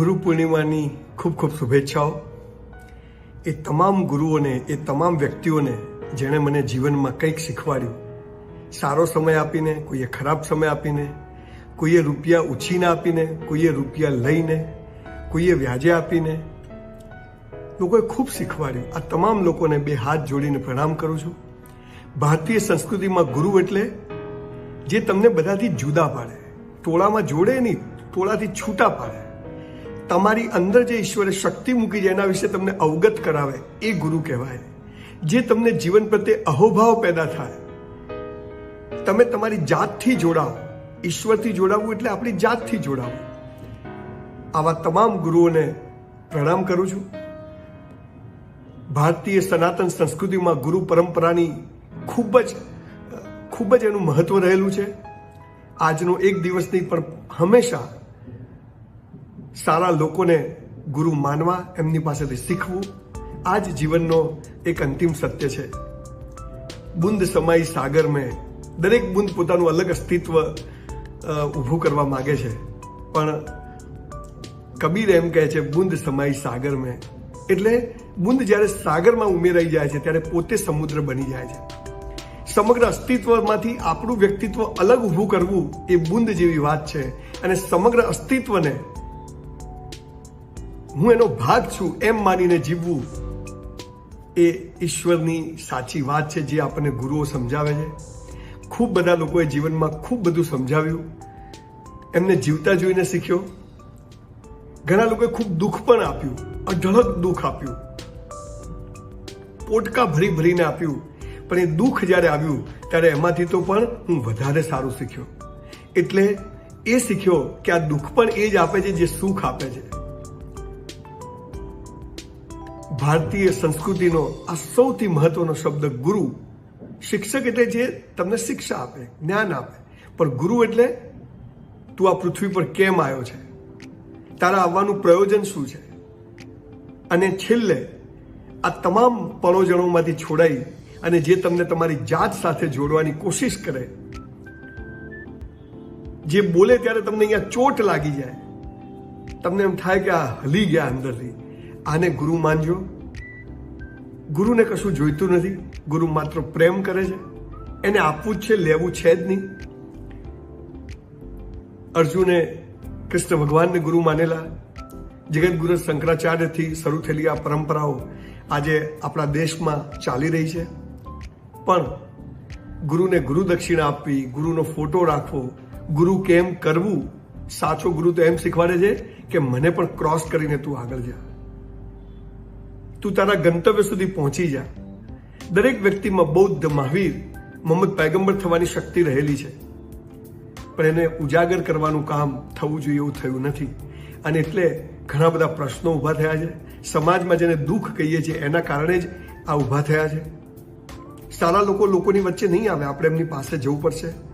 ગુરુ પૂર્ણિમાની ખૂબ ખૂબ શુભેચ્છાઓ. એ તમામ ગુરુઓને, એ તમામ વ્યક્તિઓને જેણે મને જીવનમાં કંઈક શીખવાડ્યું, સારો સમય આપીને, કોઈએ ખરાબ સમય આપીને, કોઈએ રૂપિયા ઉછીને આપીને, કોઈએ રૂપિયા લઈને, કોઈએ વ્યાજે આપીને, લોકોએ ખૂબ શીખવાડ્યું. આ તમામ લોકોને બે હાથ જોડીને પ્રણામ કરું છું. ભારતીય સંસ્કૃતિમાં ગુરુ એટલે જે તમને બધાથી જુદા પાડે. ટોળામાં જોડે નહીં, ટોળાથી છૂટા પાડે. તમારી અંદર જે ઈશ્વરે શક્તિ મૂકી છે એના વિશે તમને અવગત કરાવે, એ ગુરુ કહેવાય. જે તમને જીવન પ્રત્યે અહોભાવ પેદા થાય. તમે તમારી જાતથી જોડાઓ. ઈશ્વરથી જોડાવવું એટલે આપણી જાતથી જોડાવો. આવા તમામ ગુરુઓને પ્રણામ કરું છું. ભારતીય સનાતન સંસ્કૃતિમાં ગુરુ પરંપરાની ખૂબ જ ખૂબ જ એનું મહત્વ રહેલું છે. આજનો એક દિવસ નહીં, પણ હંમેશા સારા લોકોને ગુરુ માનવા, એમની પાસેથી શીખવું, આ જ જીવનનો એક અંતિમ સત્ય છે. બુંદ સમાઈ સાગર મેં દરેક બુંદ પોતાનું અલગ અસ્તિત્વ ઊભું કરવા માગે છે. પણ કબીર એમ કહે છે, બુંદ સમાઈ સાગર મેં. એટલે બુંદ જ્યારે સાગરમાં ઉમેરાઈ જાય છે, ત્યારે પોતે સમુદ્ર બની જાય છે. સમગ્ર અસ્તિત્વમાંથી આપણું વ્યક્તિત્વ અલગ ઊભું કરવું એ બુંદ જેવી વાત છે. અને સમગ્ર અસ્તિત્વને હું એનો ભાગ છું એમ માનીને જીવવું એ ઈશ્વરની સાચી વાત છે જે આપણને ગુરુઓ સમજાવે છે. ખૂબ બધા લોકોએ જીવનમાં ખૂબ બધું સમજાવ્યું. એમને જીવતા જોઈને શીખ્યો. ઘણા લોકોએ ખૂબ દુઃખ પણ આપ્યું. અઢળક દુઃખ આપ્યું. પોટકા ભરી ભરીને આપ્યું. પણ એ દુઃખ જ્યારે આવ્યું, ત્યારે એમાંથી તો પણ હું વધારે સારું શીખ્યો. એટલે એ શીખ્યો કે આ દુઃખ પણ એ જ આપે છે જે સુખ આપે છે. ભારતીય સંસ્કૃતિનો આ સૌથી મહત્વનો શબ્દ ગુરુ. શિક્ષક એટલે જે તમને શિક્ષા આપે, જ્ઞાન આપે. પણ ગુરુ એટલે તું આ પૃથ્વી પર કેમ આવ્યો છે? તારા આવવાનું પ્રયોજન શું છે? અને છેલ્લે, આ તમામ પરોજનોમાંથી છોડાઈ અને જે તમને તમારી જાત સાથે જોડવાની કોશિશ કરે, જે બોલે ત્યારે તમને અહીંયા ચોટ લાગી જાય. તમને એમ થાય કે આ હલી ગયા અંદરથી. આને ગુરુ માનજો ગુરુને કશું જોઈતું નથી. ગુરુ માત્ર પ્રેમ કરે છે. એને આપવું જ છે, લેવું છે જ નહીં. અર્જુને કૃષ્ણ ભગવાનને ગુરુ માનેલા. જગતગુરુ શંકરાચાર્યથી શરૂ થયેલી આ પરંપરાઓ આજે આપણા દેશમાં ચાલી રહી છે. પણ ગુરુને ગુરુ દક્ષિણા આપવી, ગુરુનો ફોટો રાખવો, ગુરુ કેમ કરવું, સાચો ગુરુ તો એમ શીખવાડે છે કે મને પણ ક્રોસ કરીને તું આગળ જા. તું તારા ગંતવ્ય સુધી પહોંચી જા. દરેક વ્યક્તિમાં બૌદ્ધ મહાવીર મોહમ્મદ પૈગંબર થવાની શક્તિ રહેલી છે. પણ એને ઉજાગર કરવાનું કામ થવું જોઈએ એવું થયું નથી. અને એટલે ઘણા બધા પ્રશ્નો ઊભા થયા છે. સમાજમાં જેને દુઃખ કહીએ છીએ એના કારણે જ આ ઊભા થયા છે. સારા લોકો લોકોની વચ્ચે નહીં આવે. આપણે એમની પાસે જવું પડશે.